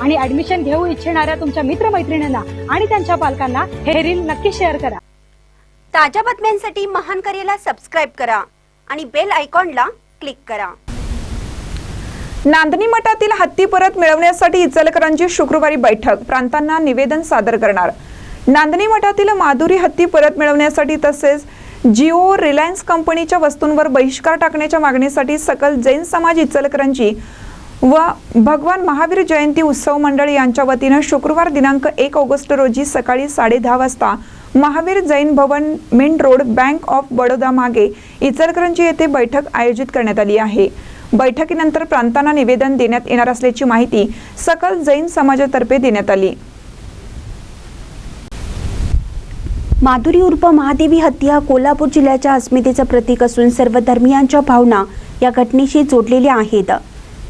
आणि ऍडमिशन घेऊ इच्छिणाऱ्या तुमच्या मित्रमैत्रिणींना आणि त्यांच्या पालकांना हे रील नक्की शेअर करा. ताज्या बातम्यांसाठी महान करेला सबस्क्राईब करा आणि बेल आयकॉनला क्लिक करा. नांदणी मठातील हत्ती परत मिळवण्यासाठी इचलकरांची शुक्रवारी बैठक प्रांतांना निवेदन सादर करणार. नांदणी मठातील माधुरी हत्ती परत मिळवण्यासाठी तसेच जिओ रिलायन्स कंपनीच्या वस्तूंवर बहिष्कार टाकण्याच्या मागणीसाठी सकल जैन समाज इचलकरांची व भगवान महावीर जयंती उत्सव मंडळ यांच्या वतीनं शुक्रवार दिनांक एक ऑगस्ट रोजी सकाळी साडेदहा वाजता Mahavir Jain Bhavan main road bank of Baroda मागे इचलकरंजी येथे बैठक आयोजित करण्यात आली आहे. बैठकीनंतर प्रांतांना निवेदन देण्यात येणार असल्याची माहिती सकल जैन समाजातर्फे देण्यात आली. माधुरी उर्फ महादेवी हत्या कोल्हापूर जिल्ह्याच्या अस्मितेचं प्रतीक असून सर्व धर्मियांच्या भावना या घटनेशी जोडलेल्या आहेत.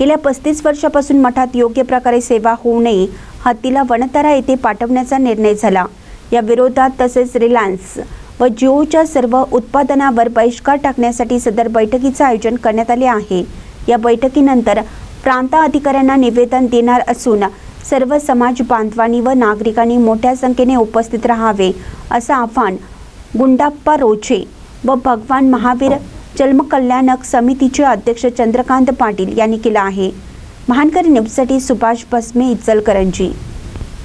गेल्या पस्तीस वर्षापासून मठात योग्य प्रकारे सेवा होऊ नये हत्तीला वनतारा येथे पाठवण्याचा निर्णय झाला. या विरोधात तसेच रिलायन्स व जिओच्या सर्व उत्पादनावर बहिष्कार टाकण्यासाठी सदर बैठकीचे आयोजन करण्यात आले आहे. या बैठकीनंतर प्रांत अधिकाऱ्यांना निवेदन देणार असून सर्व समाज बांधवांनी व नागरिकांनी मोठ्या संख्येने उपस्थित राहावे असं आव्हान गुंडाप्पा रोचे व भगवान महावीर जन्मकल्याणक समितीचे अध्यक्ष चंद्रकांत पाटील यांनी केला आहे. महानकरी न्यूजसाठी सुभाष बसमे इचलकरंजी.